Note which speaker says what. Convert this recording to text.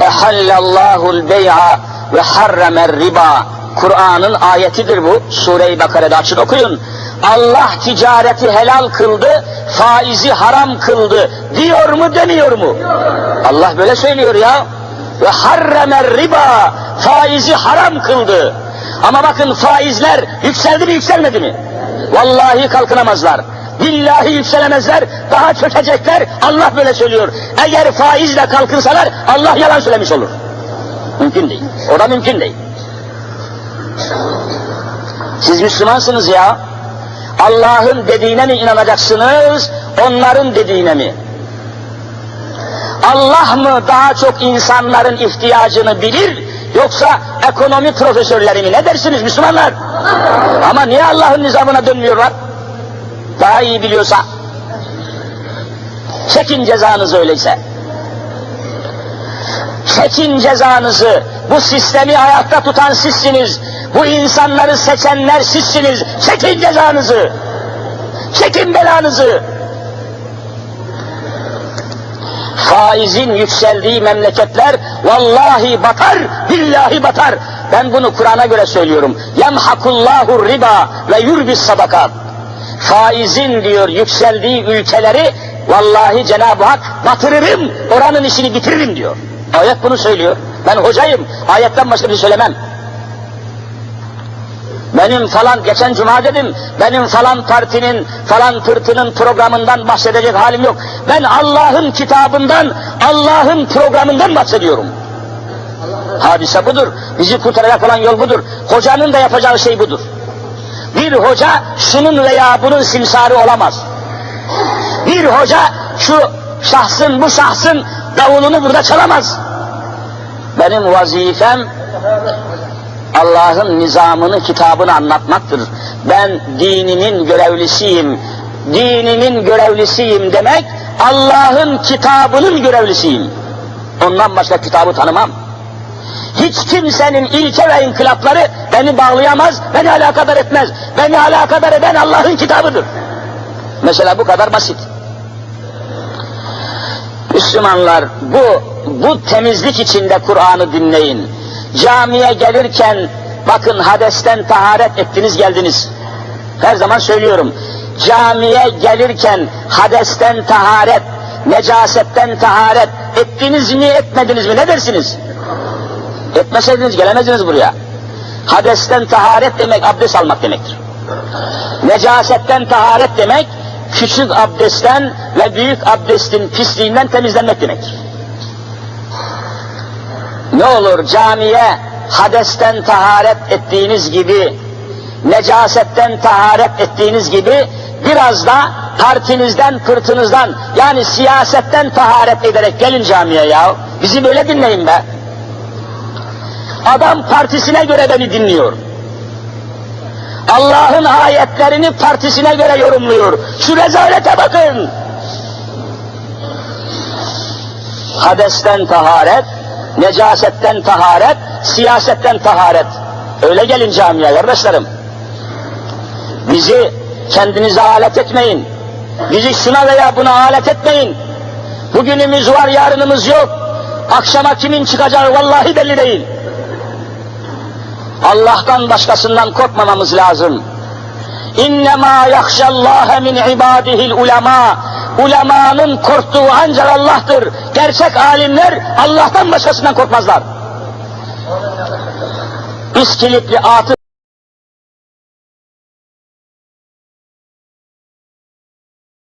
Speaker 1: Ehallallahul bey'a ve harramer riba. Kur'an'ın ayetidir bu. Sure-i Bakara'da açın okuyun. Allah ticareti helal kıldı, faizi haram kıldı. Diyor mu demiyor mu? Allah böyle söylüyor ya. Ve harramer riba. Faizi haram kıldı. Ama bakın faizler yükseldi mi yükselmedi mi? Vallahi kalkınamazlar. Billahi yükselemezler, daha çökecekler. Allah böyle söylüyor. Eğer faizle kalkınsalar Allah yalan söylemiş olur. Mümkün değil. O da mümkün değil. Siz Müslümansınız ya. Allah'ın dediğine mi inanacaksınız, onların dediğine mi? Allah mı daha çok insanların ihtiyacını bilir, yoksa ekonomi profesörleri mi? Ne dersiniz Müslümanlar? Ama niye Allah'ın nizamına dönmüyorlar? Daha iyi biliyorsa. Çekin cezanızı öyleyse. Çekin cezanızı. Bu sistemi ayakta tutan sizsiniz. Bu insanları seçenler sizsiniz. Çekin cezanızı. Çekin belanızı. Faizin yükseldiği memleketler vallahi batar, billahi batar. Ben bunu Kur'an'a göre söylüyorum. Yemhakullahu riba ve yurbis sadakat. Faizin diyor yükseldiği ülkeleri vallahi Cenab-ı Hak batırırım, oranın işini bitiririm diyor. Ayet bunu söylüyor. Ben hocayım, ayetten başka bir şey söylemem. Benim falan, geçen cuma dedim, benim falan partinin, falan pırtının programından bahsedecek halim yok. Ben Allah'ın kitabından, Allah'ın programından bahsediyorum. Hadise budur. Bizi kurtaracak olan yol budur. Hocanın da yapacağı şey budur. Bir hoca şunun veya bunun simsarı olamaz. Bir hoca şu şahsın bu şahsın davulunu burada çalamaz. Benim vazifem Allah'ın nizamını, kitabını anlatmaktır. Ben dinimin görevlisiyim. Dinimin görevlisiyim demek Allah'ın kitabının görevlisiyim. Ondan başka kitabı tanımam. Hiç kimsenin ilke ve inkılapları beni bağlayamaz, beni alakadar etmez. Beni alakadar eden Allah'ın kitabıdır. Mesela bu kadar basit. Müslümanlar bu bu temizlik içinde Kur'an'ı dinleyin. Camiye gelirken bakın hadesten taharet ettiniz geldiniz. Her zaman söylüyorum. Camiye gelirken hadesten taharet, necasetten taharet ettiniz mi etmediniz mi ne dersiniz? Etmeseydiniz gelemezdiniz buraya. Hadesten taharet demek abdest almak demektir. Necasetten taharet demek küçük abdestten ve büyük abdestin pisliğinden temizlenmek demektir. Ne olur camiye hadesten taharet ettiğiniz gibi, necasetten taharet ettiğiniz gibi biraz da partinizden, pırtınızdan yani siyasetten taharet ederek gelin camiye ya. Bizi böyle dinleyin be. Adam partisine göre beni dinliyor. Allah'ın ayetlerini partisine göre yorumluyor. Şu rezalete bakın. Hadesten taharet, necasetten taharet, siyasetten taharet. Öyle gelin camiye kardeşlerim. Bizi kendinize alet etmeyin. Bizi şuna veya buna alet etmeyin. Bugünümüz var, yarınımız yok. Akşama kimin çıkacağı vallahi belli değil. Allah'tan başkasından korkmamamız lazım. İnnemâ yakşallâhe min ibâdihil ulema. Ulemanın korktuğu ancak Allah'tır. Gerçek alimler Allah'tan başkasından korkmazlar. İskilipli Atıf